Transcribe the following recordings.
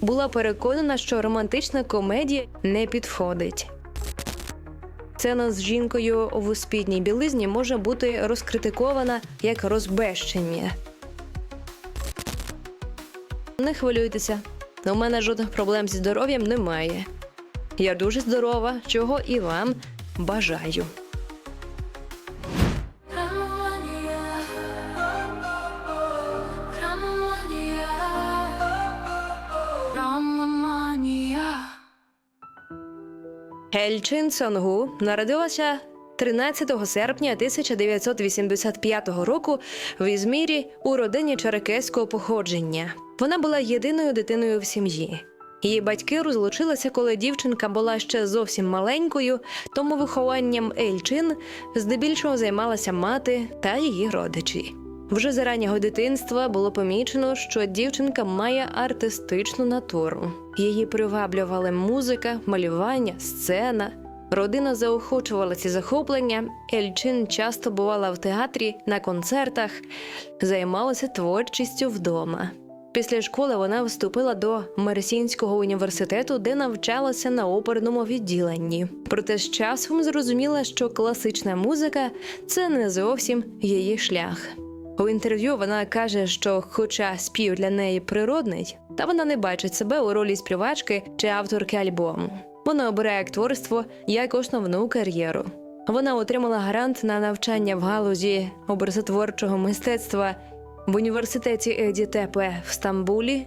була переконана, що романтична комедія не підходить. Сцена з жінкою в спідній білизні може бути розкритикована як розбещення. Не хвилюйтеся, у мене жодних проблем зі здоров'ям немає. Я дуже здорова, чого і вам бажаю. Гельчин Сонгу народилася 13 серпня 1985 року в Ізмірі у родині черекеського походження. Вона була єдиною дитиною в сім'ї. Її батьки розлучилися, коли дівчинка була ще зовсім маленькою, тому вихованням Ельчин здебільшого займалася мати та її родичі. Вже з раннього дитинства було помічено, що дівчинка має артистичну натуру. Її приваблювали музика, малювання, сцена. Родина заохочувала ці захоплення. Ельчин часто бувала в театрі, на концертах, займалася творчістю вдома. Після школи вона вступила до Мерсінського університету, де навчалася на оперному відділенні. Проте з часом зрозуміла, що класична музика це не зовсім її шлях. У інтерв'ю вона каже, що, хоча спів для неї природний, та вона не бачить себе у ролі співачки чи авторки альбому. Вона обирає акторство як основну кар'єру. Вона отримала грант на навчання в галузі образотворчого мистецтва в університеті Еді Тепе в Стамбулі,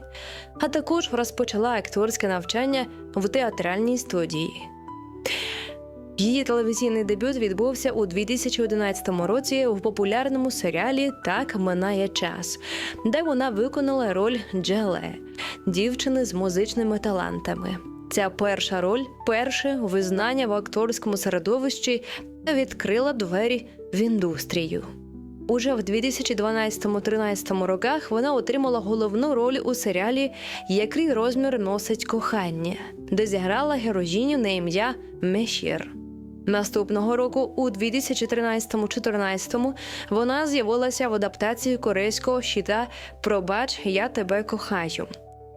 а також розпочала акторське навчання в театральній студії. Її телевізійний дебют відбувся у 2011 році в популярному серіалі Так минає час, де вона виконала роль Джеле, дівчини з музичними талантами. Ця перша роль, перше визнання в акторському середовищі та відкрила двері в індустрію. Уже в 2012-13 роках вона отримала головну роль у серіалі Який розмір носить кохання, де зіграла героїню на ім'я Мешір. Наступного року, у 2013-14, вона з'явилася в адаптації корейського щита Пробач, я тебе кохаю,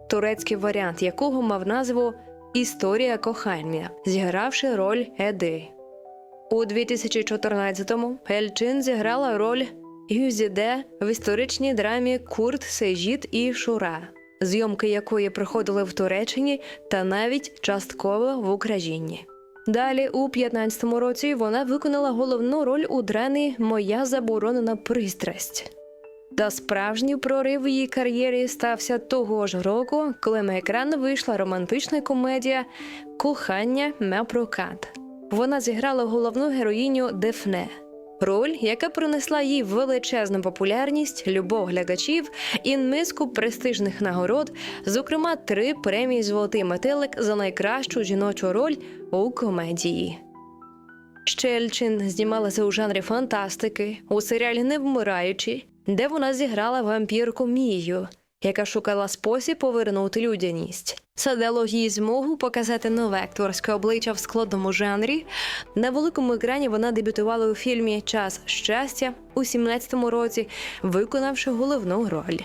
турецький варіант якого мав назву Історія кохання, зігравши роль Еди. У 2014-му Ельчин зіграла роль Юзіде в історичній драмі Курт Сежіт і Шура, зйомки якої проходили в Туреччині та навіть частково в Україні. Далі, у 15-му році, вона виконала головну роль у драмі Моя заборонена пристрасть. Та справжній прорив її кар'єрі стався того ж року, коли на екран вийшла романтична комедія Кохання на прокат. Вона зіграла головну героїню Дефне. Роль, яка принесла їй величезну популярність, любов глядачів і низку престижних нагород, зокрема три премії Золотий метелик за найкращу жіночу роль у комедії. Щельчин знімалася у жанрі фантастики у серіалі Невмираючі, де вона зіграла вампірку Мію, яка шукала спосіб повернути людяність. Це дало їй змогу показати нове акторське обличчя в складному жанрі. На великому екрані вона дебютувала у фільмі Час щастя у 17-му році, виконавши головну роль.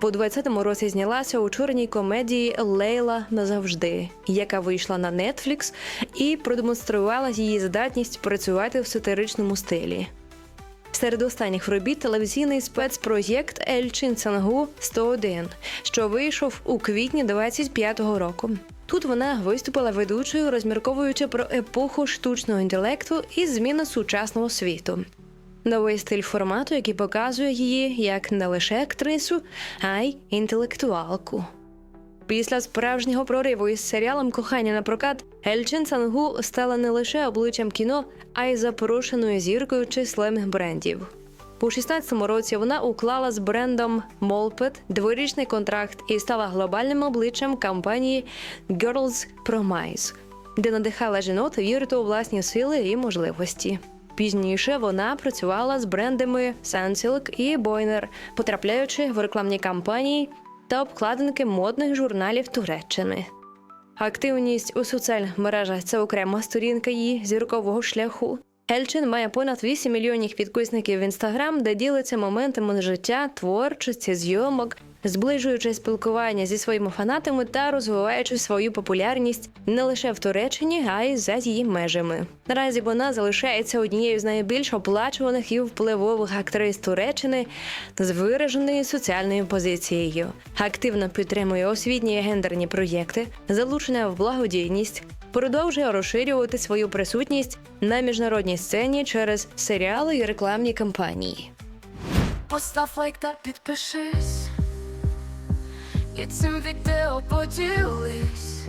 По 20-му році знялася у чорній комедії Лейла назавжди, яка вийшла на Netflix і продемонструвала її здатність працювати в сатиричному стилі. Серед останніх робіт телевізійний спецпроєкт Ельчин Цангу 101, що вийшов у квітні 25-го року. Тут вона виступила ведучою, розмірковуючи про епоху штучного інтелекту і зміни сучасного світу. Новий стиль формату, який показує її як не лише актрису, а й інтелектуалку. Після справжнього прориву із серіалом Кохання на прокат Ельчин Сангу стала не лише обличчям кіно, а й запрошеною зіркою численних брендів. У 16-му році вона уклала з брендом Molpet дворічний контракт і стала глобальним обличчям компанії Girls Promise, де надихала жінок вірити у власні сили і можливості. Пізніше вона працювала з брендами Sunsilk і Boyner, потрапляючи в рекламні кампанії та обкладинки модних журналів Туреччини. Активність у соціальних мережах це окрема сторінка її зіркового шляху. Ельчин має понад 8 мільйонів підписників в інстаграм, де ділиться моментами життя, творчості, зйомок, зближуючи спілкування зі своїми фанатами та розвиваючи свою популярність не лише в Туреччині, а й за її межами. Наразі вона залишається однією з найбільш оплачуваних і впливових актрис Туреччини з вираженою соціальною позицією. Активно підтримує освітні і гендерні проєкти, залучена в благодійність. Продовжує розширювати свою присутність на міжнародній сцені через серіали і рекламні кампанії. Постав лайк та підпишись. І цим відео поділись.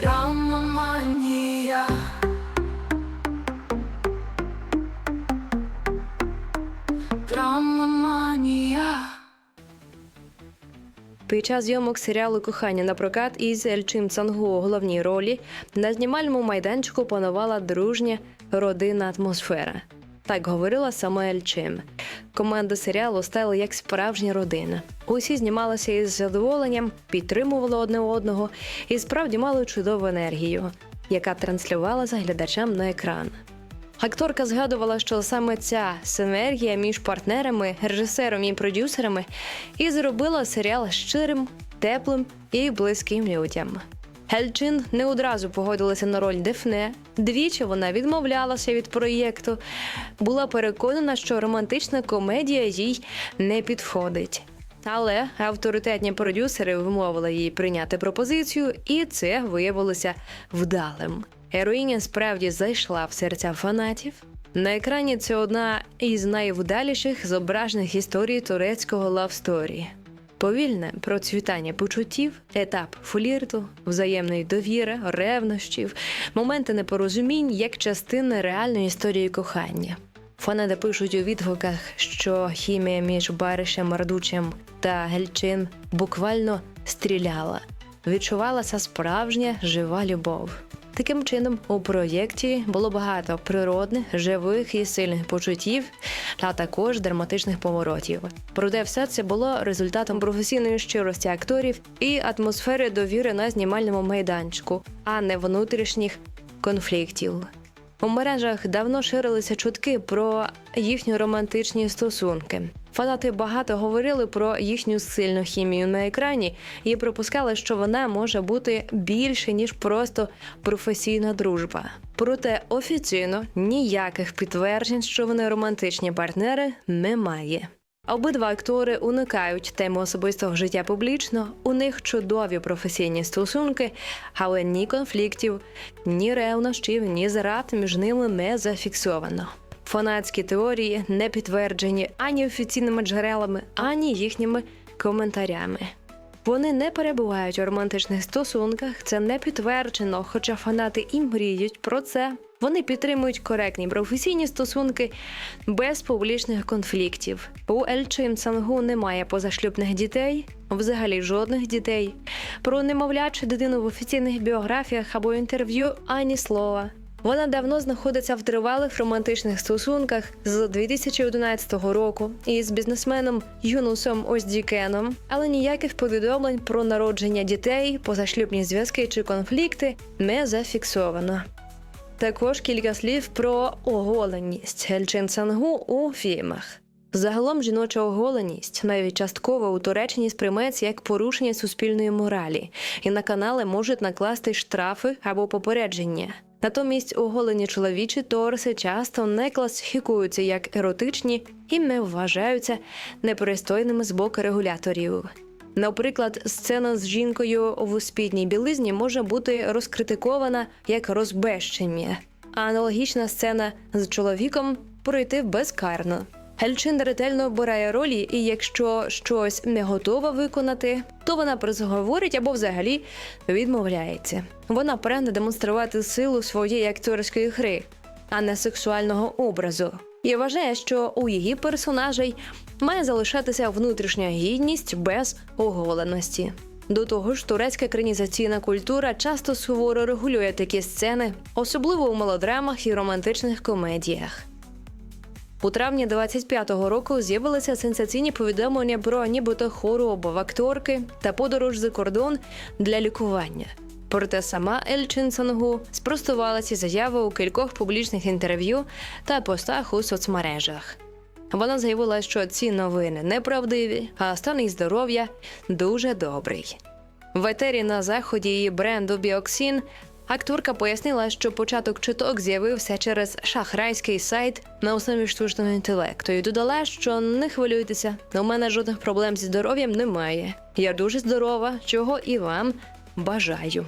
Драмоманія. Драмоманія. Під час зйомок серіалу Кохання на прокат із Ельчим Цангу у головній ролі на знімальному майданчику панувала дружня родинна атмосфера. Так говорила сама Ельчим. Команда серіалу стала як справжня родина. Усі знімалися із задоволенням, підтримували одне одного і справді мали чудову енергію, яка транслювалася глядачам на екран. Акторка згадувала, що саме ця синергія між партнерами, режисером і продюсерами і зробила серіал щирим, теплим і близьким людям. Гельчин не одразу погодилася на роль Дефне. Двічі вона відмовлялася від проєкту, була переконана, що романтична комедія їй не підходить. Але авторитетні продюсери вмовили їй прийняти пропозицію, і це виявилося вдалим. Героїня справді зайшла в серця фанатів. На екрані це одна із найвдаліших зображених історій турецького лавсторі. Повільне процвітання почуттів, етап флірту, взаємної довіри, ревнощів, моменти непорозумінь як частина реальної історії кохання. Фанати пишуть у відгуках, що хімія між Баришем Мардучем та Гельчин буквально стріляла. Відчувалася справжня жива любов. Таким чином, у проєкті було багато природних, живих і сильних почуттів, а також драматичних поворотів. Проте все це було результатом професійної щирості акторів і атмосфери довіри на знімальному майданчику, а не внутрішніх конфліктів. У мережах давно ширилися чутки про їхні романтичні стосунки. Фанати багато говорили про їхню сильну хімію на екрані і припускали, що вона може бути більше ніж просто професійна дружба. Проте офіційно ніяких підтверджень, що вони романтичні партнери, немає. Обидва актори уникають теми особистого життя публічно. У них чудові професійні стосунки, але ні конфліктів, ні ревнощів, ні зрад між ними не зафіксовано. Фанатські теорії не підтверджені ані офіційними джерелами, ані їхніми коментарями. Вони не перебувають у романтичних стосунках, це не підтверджено, хоча фанати і мріють про це. Вони підтримують коректні професійні стосунки без публічних конфліктів. У Ельчин Сангу немає позашлюбних дітей, взагалі жодних дітей. Про немовлячу дитину в офіційних біографіях або інтерв'ю ані слова. Вона давно знаходиться в тривалих романтичних стосунках з 2011 року із бізнесменом Юнусом Оздікеном, але ніяких повідомлень про народження дітей, позашлюбні зв'язки чи конфлікти не зафіксовано. Також кілька слів про оголеність Гельчин Сангу у фільмах. Загалом жіноча оголеність навіть частково у Туреччині сприймається як порушення суспільної моралі, і на канали можуть накласти штрафи або попередження. Натомість оголені чоловічі торси часто не класифікуються як еротичні і не вважаються непристойними з боку регуляторів. Наприклад, сцена з жінкою в спідній білизні може бути розкритикована як розбещення, а аналогічна сцена з чоловіком пройти безкарно. Гельчин ретельно обирає ролі, і якщо щось не готова виконати, то вона про це говорить або взагалі відмовляється. Вона прагне демонструвати силу своєї акторської гри, а не сексуального образу. І вважає, що у її персонажей має залишатися внутрішня гідність без оголеності. До того ж, турецька екранізаційна культура часто суворо регулює такі сцени, особливо у мелодрамах і романтичних комедіях. У травні 25-го року з'явилися сенсаційні повідомлення про нібито хворобу в акторки та подорож за кордон для лікування. Проте сама Ельчин Сангу спростувала ці заяви у кількох публічних інтерв'ю та постах у соцмережах. Вона заявила, що ці новини неправдиві, а стан її здоров'я дуже добрий. В етері на заході її бренду Біоксін акторка пояснила, що початок чуток з'явився через шахрайський сайт на основі штучного інтелекту і додала, що не хвилюйтеся, у мене жодних проблем зі здоров'ям немає. Я дуже здорова, чого і вам бажаю.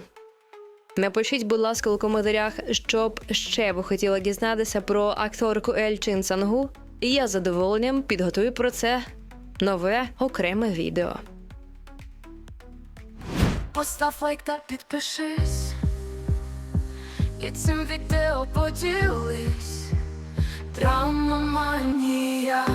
Напишіть, будь ласка, у коментарях, що б ще ви хотіли дізнатися про акторку Ель Чин Сангу, і я з задоволенням підготую про це нове окреме відео. Постав лайк та підпишись я цим відео поділись, травма манія